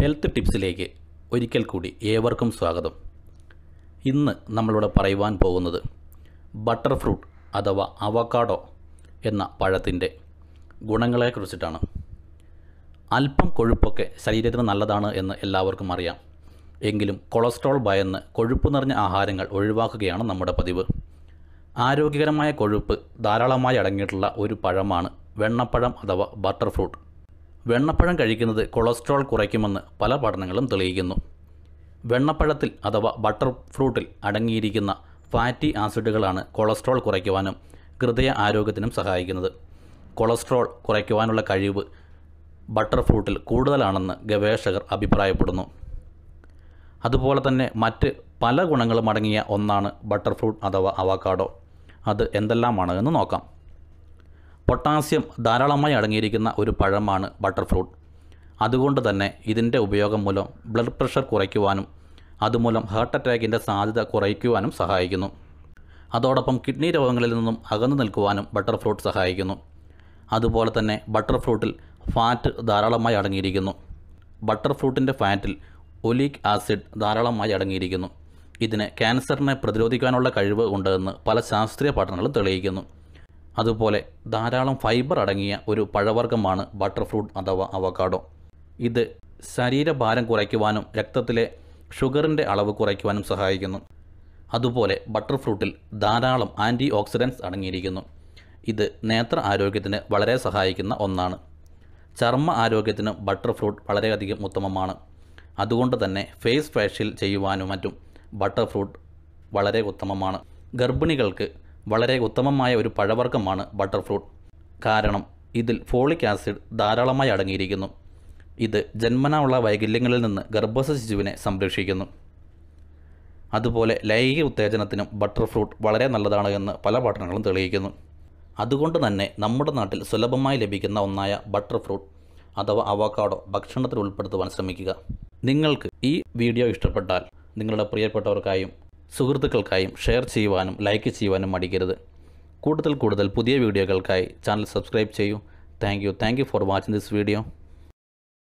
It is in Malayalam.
ഹെൽത്ത് ടിപ്സിലേക്ക് ഒരിക്കൽ കൂടി ഏവർക്കും സ്വാഗതം. ഇന്ന് നമ്മളിവിടെ പറയുവാൻ പോകുന്നത് ബട്ടർ ഫ്രൂട്ട് അഥവാ അവക്കാഡോ എന്ന പഴത്തിന്റെ ഗുണങ്ങളെക്കുറിച്ചിട്ടാണ്. അല്പം കൊഴുപ്പൊക്കെ ശരീരത്തിന് നല്ലതാണ് എന്ന് എല്ലാവർക്കും അറിയാം. എങ്കിലും കൊളസ്ട്രോൾ ഭയന്ന് കൊഴുപ്പ് നിറഞ്ഞ ആഹാരങ്ങൾ ഒഴിവാക്കുകയാണ് നമ്മുടെ പതിവ്. ആരോഗ്യകരമായ കൊഴുപ്പ് ധാരാളമായി അടങ്ങിയിട്ടുള്ള ഒരു പഴമാണ് വെണ്ണപ്പഴം അഥവാ ബട്ടർ ഫ്രൂട്ട്. വെണ്ണപ്പഴം കഴിക്കുന്നത് കൊളസ്ട്രോൾ കുറയ്ക്കുമെന്ന് പല പഠനങ്ങളും തെളിയിക്കുന്നു. വെണ്ണപ്പഴത്തിൽ അഥവാ ബട്ടർ ഫ്രൂട്ടിൽ അടങ്ങിയിരിക്കുന്ന ഫാറ്റി ആസിഡുകളാണ് കൊളസ്ട്രോൾ കുറയ്ക്കുവാനും ഹൃദയ ആരോഗ്യത്തിനും സഹായിക്കുന്നത്. കൊളസ്ട്രോൾ കുറയ്ക്കുവാനുള്ള കഴിവ് ബട്ടർ ഫ്രൂട്ടിൽ കൂടുതലാണെന്ന് ഗവേഷകർ അഭിപ്രായപ്പെടുന്നു. അതുപോലെ തന്നെ മറ്റ് പല ഗുണങ്ങളും അടങ്ങിയ ഒന്നാണ് ബട്ടർ ഫ്രൂട്ട് അഥവാ അവക്കാഡോ അത് എന്തെല്ലാമാണ് എന്ന് നോക്കാം. പൊട്ടാസ്യം ധാരാളമായി അടങ്ങിയിരിക്കുന്ന ഒരു പഴമാണ് ബട്ടർ ഫ്രൂട്ട് അതുകൊണ്ട് തന്നെ ഇതിന്റെ ഉപയോഗം മൂലം ബ്ലഡ് പ്രഷർ കുറയ്ക്കുവാനും അതുമൂലം ഹാർട്ട് അറ്റാക്കിന്റെ സാധ്യത കുറയ്ക്കുവാനും സഹായിക്കുന്നു. അതോടൊപ്പം കിഡ്നി രോഗങ്ങളിൽ നിന്നും അകന്നു നിൽക്കുവാനും ബട്ടർ ഫ്രൂട്ട് സഹായിക്കുന്നു. അതുപോലെ തന്നെ ബട്ടർ ഫ്രൂട്ടിൽ ഫാറ്റ് ധാരാളമായി അടങ്ങിയിരിക്കുന്നു. ബട്ടർ ഫ്രൂട്ടിന്റെ ഫാറ്റിൽ ഒലീക് ആസിഡ് ധാരാളമായി അടങ്ങിയിരിക്കുന്നു. ഇതിന് ക്യാൻസറിനെ പ്രതിരോധിക്കാനുള്ള കഴിവ് ഉണ്ടെന്ന് പല ശാസ്ത്രീയ പഠനങ്ങളും തെളിയിക്കുന്നു. അതുപോലെ ധാരാളം ഫൈബർ അടങ്ങിയ ഒരു പഴവർഗമാണ് ബട്ടർഫ്രൂട്ട് അഥവാ അവക്കാഡോ ഇത് ശരീരഭാരം കുറയ്ക്കുവാനും രക്തത്തിലെ ഷുഗറിന്റെ അളവ് കുറയ്ക്കുവാനും സഹായിക്കുന്നു. അതുപോലെ ബട്ടർഫ്രൂട്ടിൽ ധാരാളം ആന്റി ഓക്സിഡൻസ് അടങ്ങിയിരിക്കുന്നു. ഇത് നേത്ര ആരോഗ്യത്തിന് വളരെ സഹായിക്കുന്ന ഒന്നാണ്. ചർമ്മ ആരോഗ്യത്തിന് ബട്ടർഫ്രൂട്ട് വളരെയധികം ഉത്തമമാണ്. അതുകൊണ്ട് തന്നെ ഫേസ് ഫാഷ്യൽ ചെയ്യുവാനും മറ്റും ബട്ടർഫ്രൂട്ട് വളരെ ഉത്തമമാണ്. ഗർഭിണികൾക്ക് വളരെ ഉത്തമമായ ഒരു പഴവർഗമാണ് ബട്ടർ ഫ്രൂട്ട് കാരണം ഇതിൽ ഫോളിക് ആസിഡ് ധാരാളമായി അടങ്ങിയിരിക്കുന്നു. ഇത് ജന്മനാ ഉള്ള വൈകല്യങ്ങളിൽ നിന്ന് ഗർഭസ്ഥ ശിശുവിനെ സംരക്ഷിക്കുന്നു. അതുപോലെ ലൈംഗിക ഉത്തേജനത്തിനും ബട്ടർ ഫ്രൂട്ട് വളരെ നല്ലതാണ് എന്ന് പല പഠനങ്ങളും തെളിയിക്കുന്നു. അതുകൊണ്ട് തന്നെ നമ്മുടെ നാട്ടിൽ സുലഭമായി ലഭിക്കുന്ന ഒന്നായ ബട്ടർ ഫ്രൂട്ട് അഥവാ അവക്കാഡോ ഭക്ഷണത്തിൽ ഉൾപ്പെടുത്തുവാൻ ശ്രമിക്കുക. നിങ്ങൾക്ക് ഈ വീഡിയോ ഇഷ്ടപ്പെട്ടാൽ നിങ്ങളുടെ പ്രിയപ്പെട്ടവർക്കായും സുഹൃത്തുക്കൾക്കായും ഷെയർ ചെയ്യുവാനും ലൈക്ക് ചെയ്യുവാനും മടിക്കരുത്. കൂടുതൽ കൂടുതൽ പുതിയ വീഡിയോകൾക്കായി ചാനൽ സബ്സ്ക്രൈബ് ചെയ്യൂ. Thank you. Thank you for watching this video.